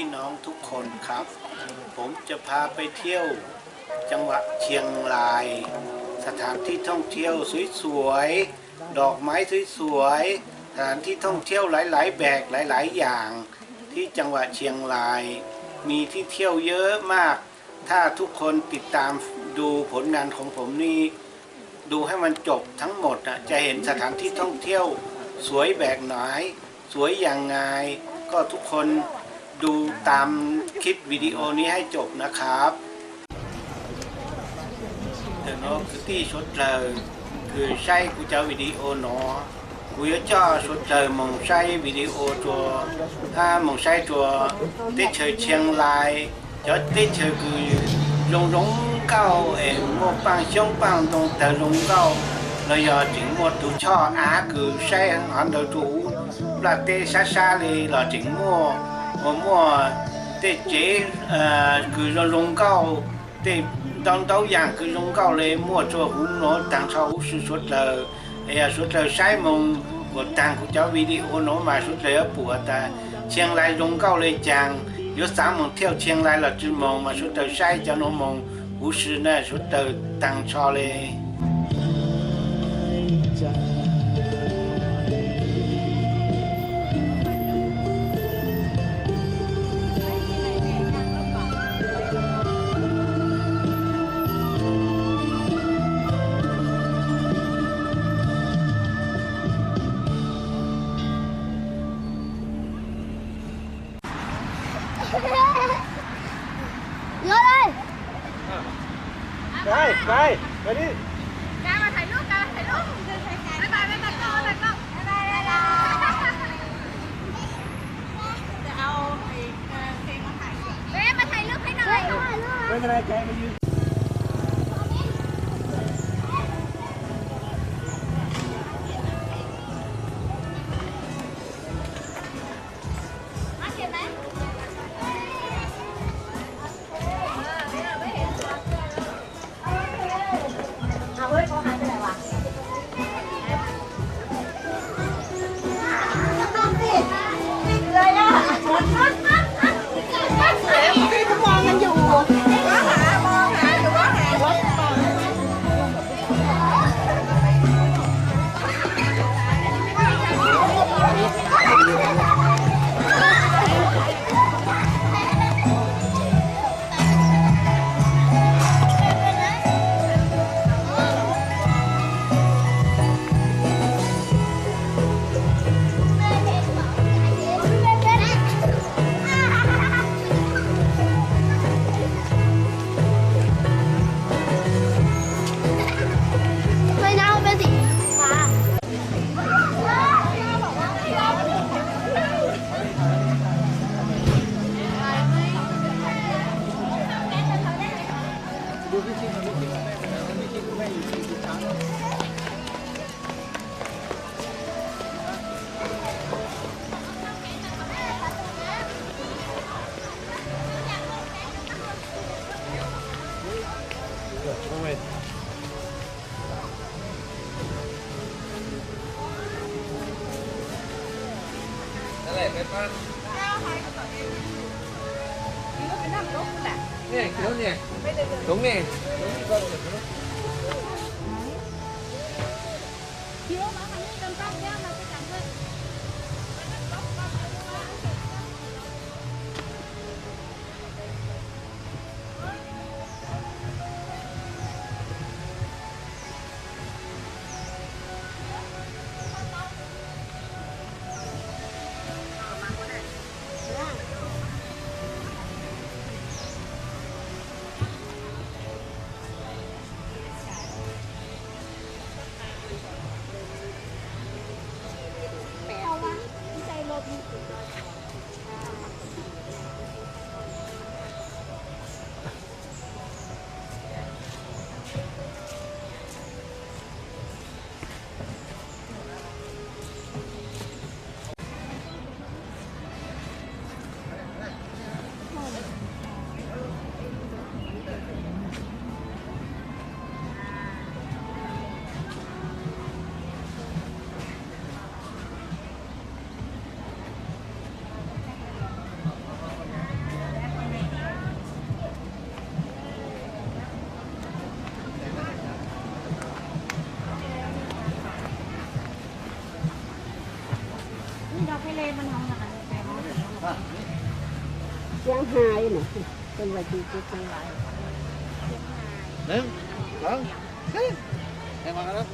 พี่น้องทุกคนครับ ผมจะพาไปเที่ยวจังหวัดเชียงราย สถานที่ท่องเที่ยวสวยๆ ดอกไม้สวยๆ สถานที่ท่องเที่ยวหลายๆ แบบหลาย ๆ อย่าง ที่จังหวัดเชียงราย มีที่เที่ยวเยอะมาก ถ้าทุกคนติดตามดูผลงานของผมนี่ดูให้มันจบทั้งหมดนะจะเห็นสถานที่ท่องเที่ยว สวยแบบไหนสวยอย่างไงก็ทุกคน ดูตามคลิปวิดีโอนี้ให้จบนะครับเดี๋ยวน้องตีชดเลยคือใช้กูจะวิดีโอหนอกูจะจ้าชดเลยมองใช้วิดีโอตัวถ้ามองใช้ตัวเตเชยเชียงรายจะเตเชยคือลงลงเก้าเอ๋งปังช่องปังตรงแต่ลงเก้าเลยยอจึงหมดถูช่ออาคือใช้หันเดือดถูปลาเตซาซาเลยหล่อถึงหมด một mua tê chế ờ, cứ rong rong cao tê当导演cứ rong cao lên mua cho hú nó tăng sau hú sự suốt lời ê suốt lời sai mong của tăng của cháu video nó mà suốt lời ở bùa ta chiang lai rong cao lên chàng yếu sáng mong theo chiang lai là chữ mong mà suốt lời sai cho nó mong hú sự này suốt lời tăng cho lên เย ไม่เ 네, 그러네. 동네. เป็นวันที่ที่เชียงรหนึ่งสองเฮ้ยให้มาแล้ว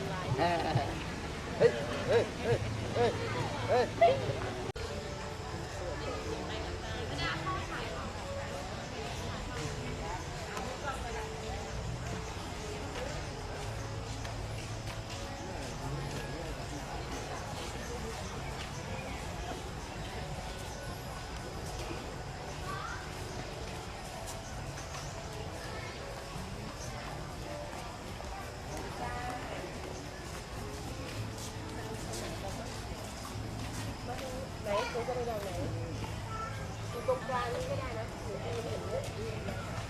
สองยายเราวุ่นวายกับ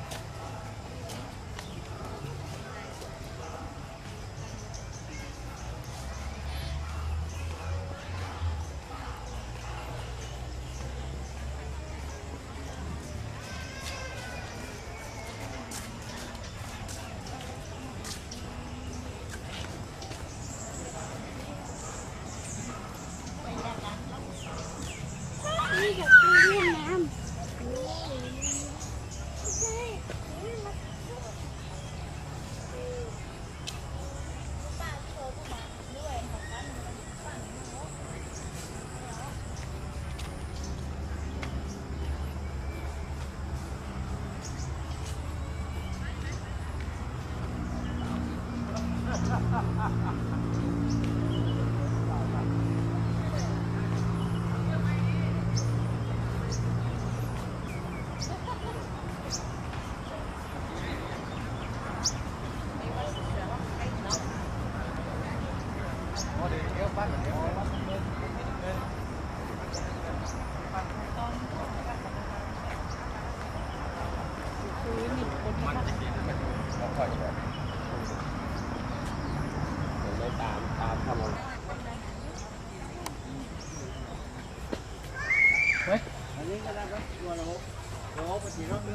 หมวกนกมัน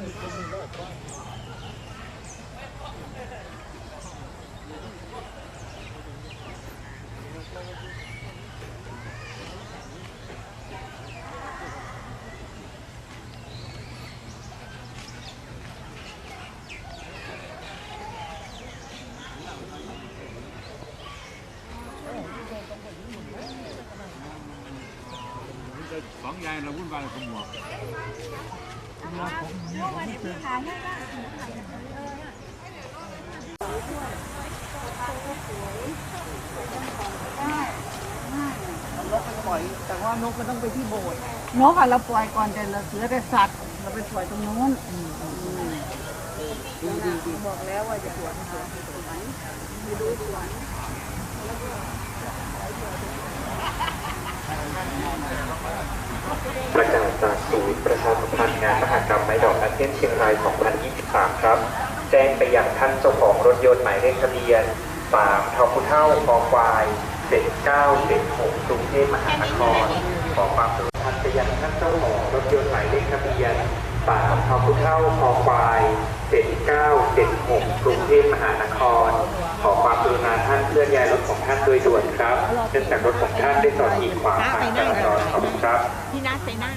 ปล่อยแต่ว่านกมันต้องไปที่โบสถ์นกอะเราปล่อยก่อนแต่เราเสือแต่สัตว์ เราไปปล่อยตรงนู้นดีดีดีบอกแล้วว่าจะสวนสวนสวนประกาศจาก ศูนย์ประชาสัมพันธ์งานมหกรรมไม้ดอกอาเซียนเชียงราย 2023 ครับ แจ้งไปยังท่านเจ้าของรถยนต์หมายเลขทะเบียน3ทอพุเท่าคอควาย 7976กรุงเทพมหานคร ขอความกรุณาไปยังท่านเจ้าของรถยนต์หมายเลขทะเบียน3ทอพุเท่าคอควาย 7976กรุงเทพมหานคร ขอความกรุณาท่านเคลื่อนย้ายรถของท่านโดยด่วนครับเนื่องจากรถของท่านได้จอดกีดขวางทางจราจรขอบคุณครับพี่นัทไปนั่ง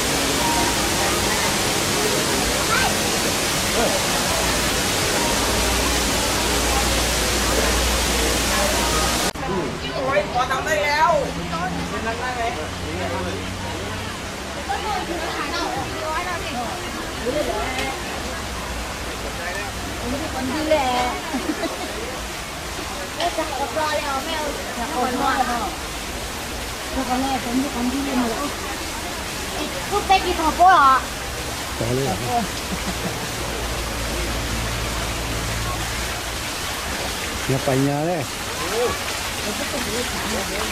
Lúc tết đi thò bố hả? Đó luôn hả? Nhập bài nhà đấy Nhập bài nhà đấy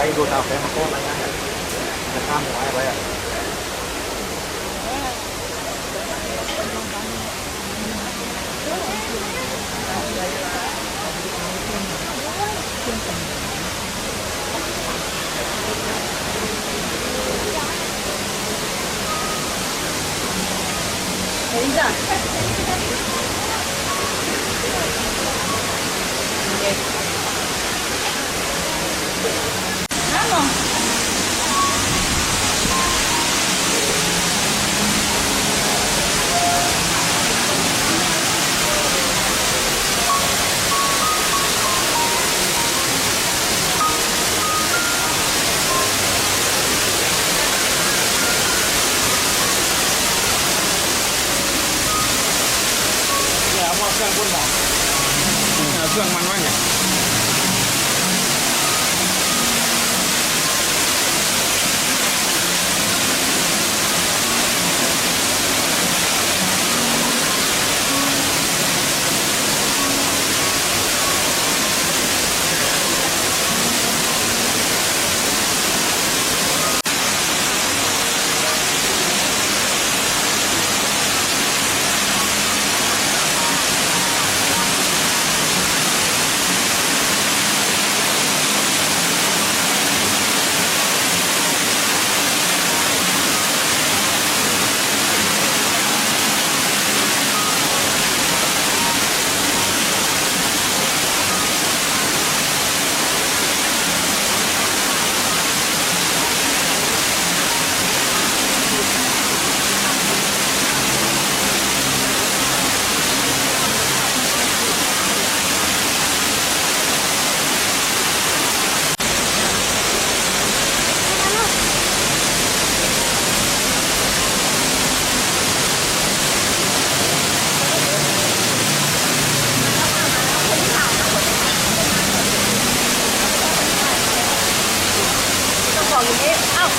ใช้ดูตาแฝงมันก็อะไรเงี้ยจะข้ามหัวไว้อะ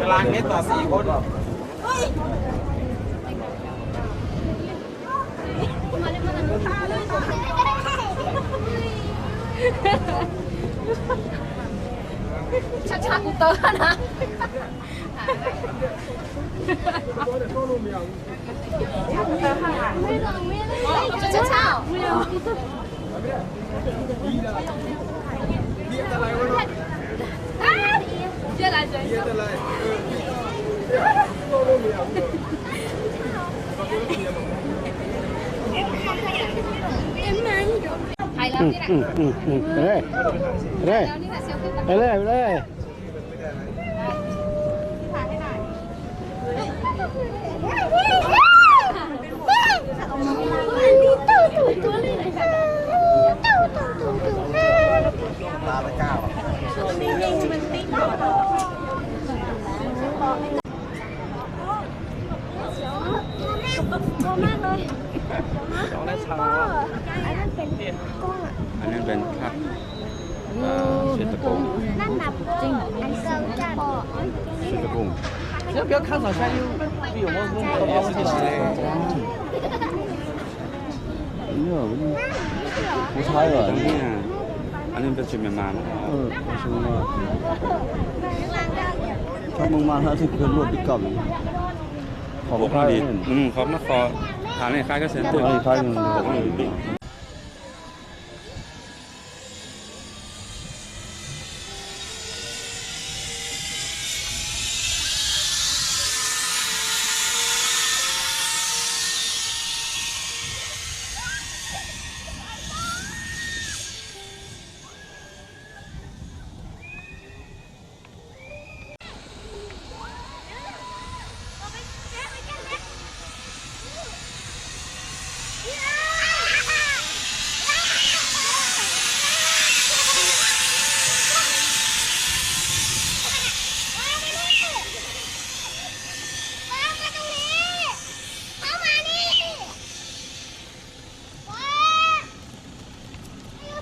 กำลังเมตรต่อสี่คนชาชากกูเตอร์นะไม่ลองไม่ได้ชัชัไม่ลองมีอะไรวะ อืมอืมอืมอืมไปเลยไปเลยไปเลยไปเลยอันนี้ตู้ตู้ตัวเลย องได้ชาอันนั้นเป็นกล้องอันนั้นเป็นครับเสือตะกงนั่นนับจริงอันเสื้อจันเสื้อตะกง要不要看早餐又又有梦梦到梦到嘞？没有，不差了。อันนี้เป็นชิมเมียนมาเออชิมเมียนมาถ้ามึงมาถ้าถึงคืนรวดดิกลับขอบคุณดีอืมขอบมาขอ อบร์คุณครับ